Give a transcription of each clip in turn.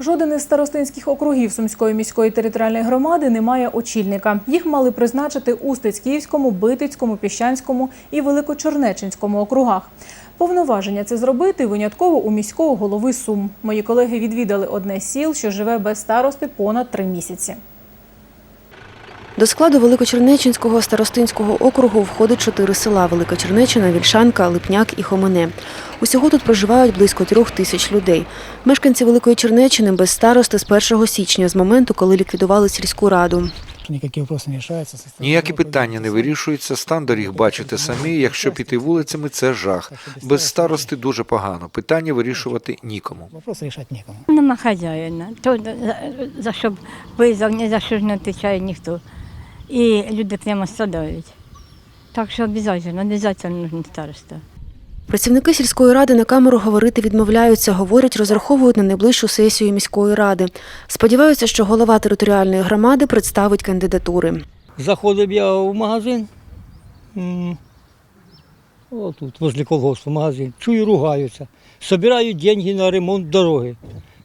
Жоден із старостинських округів Сумської міської територіальної громади не має очільника. Їх мали призначити у Стецьківському, Битицькому, Піщанському і Великочорнеченському округах. Повноваження це зробити винятково у міського голови Сум. Мої колеги відвідали одне сіл, що живе без старости понад три місяці. До складу Великочернеченського старостинського округу входить чотири села – Великочернечина, Вільшанка, Липняк і Хомене. Усього тут проживають близько трьох тисяч людей. Мешканці Великої Чернеччини без старости з 1 січня, з моменту, коли ліквідували сільську раду. Ніякі вопроси не рішаються. Ніякі питання не вирішуються, стан доріг бачите самі. Якщо піти вулицями, це жах. Без старости дуже погано. Питання вирішувати нікому. Вопроси рішати нікому. Нема хазяїна. То за, за що б визвав, за що ж не відповідає ніхто. І люди прямо страдають. Так що обов'язково, обов'язково нужен староста. Працівники сільської ради на камеру говорити відмовляються, говорять, розраховують на найближчу сесію міської ради. Сподіваються, що голова територіальної громади представить кандидатури. Заходив я в магазин. Отут, возле колгоспу магазин. Чую, ругаються. Собирають деньги на ремонт дороги.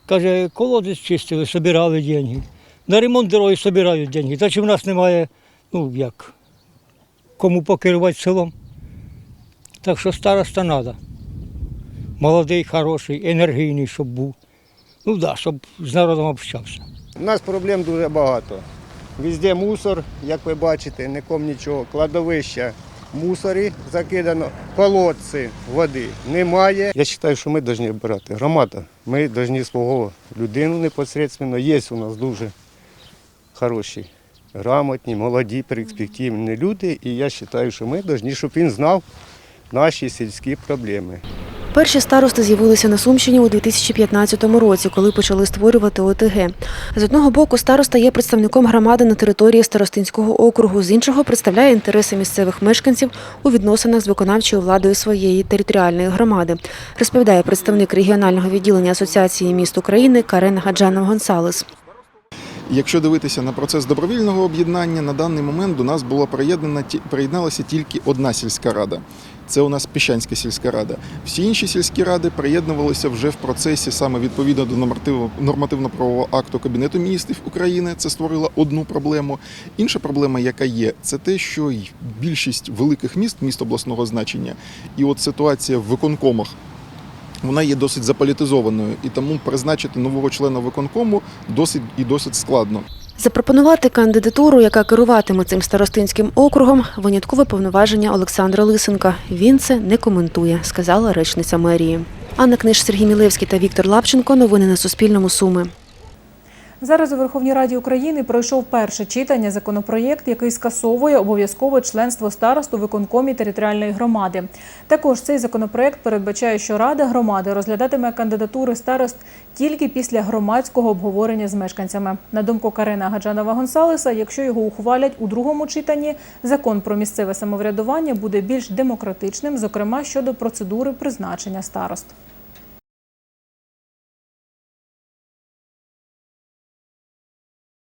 Каже, колодець чистили, собирали деньги. На ремонт дороги собирають деньги. Та чи в нас немає, ну як, кому покерувати селом. Так що староста треба. Молодий, хороший, енергійний, щоб був. Ну так, да, щоб з народом общався. У нас проблем дуже багато. Везде мусор, як ви бачите, нікому нічого. Кладовища мусорі закидано, колодці води немає. Я вважаю, що ми повинні обирати громада. Ми повинні свого людину непосередньо. Є у нас дуже хороші, грамотні, молоді, перспективні люди. І я вважаю, що ми повинні, щоб він знав наші сільські проблеми. Перші старости з'явилися на Сумщині у 2015 році, коли почали створювати ОТГ. З одного боку, староста є представником громади на території Старостинського округу, з іншого представляє інтереси місцевих мешканців у відносинах з виконавчою владою своєї територіальної громади, розповідає представник регіонального відділення Асоціації міст України Карен Гаджанов Гонсалес. Якщо дивитися на процес добровільного об'єднання, на даний момент до нас була приєднана приєдналася тільки одна сільська рада. Це у нас Піщанська сільська рада. Всі інші сільські ради приєднувалися вже в процесі саме відповідно до нормативно-правового акту Кабінету міністрів України. Це створило одну проблему. Інша проблема, яка є, це те, що більшість великих міст, міст обласного значення, і от ситуація в виконкомах вона є досить заполітизованою, і тому призначити нового члена виконкому досить і досить складно. Запропонувати кандидатуру, яка керуватиме цим старостинським округом, виняткове повноваження Олександра Лисенка. Він це не коментує, сказала речниця мерії. Анна Книж, Сергій Мілевський та Віктор Лапченко. Новини на Суспільному. Суми. Зараз у Верховній Раді України пройшов перше читання законопроєкт, який скасовує обов'язкове членство старост у виконкомі територіальної громади. Також цей законопроєкт передбачає, що Рада громади розглядатиме кандидатури старост тільки після громадського обговорення з мешканцями. На думку Карена Гаджанова Гонсалеса, якщо його ухвалять у другому читанні, закон про місцеве самоврядування буде більш демократичним, зокрема щодо процедури призначення старост.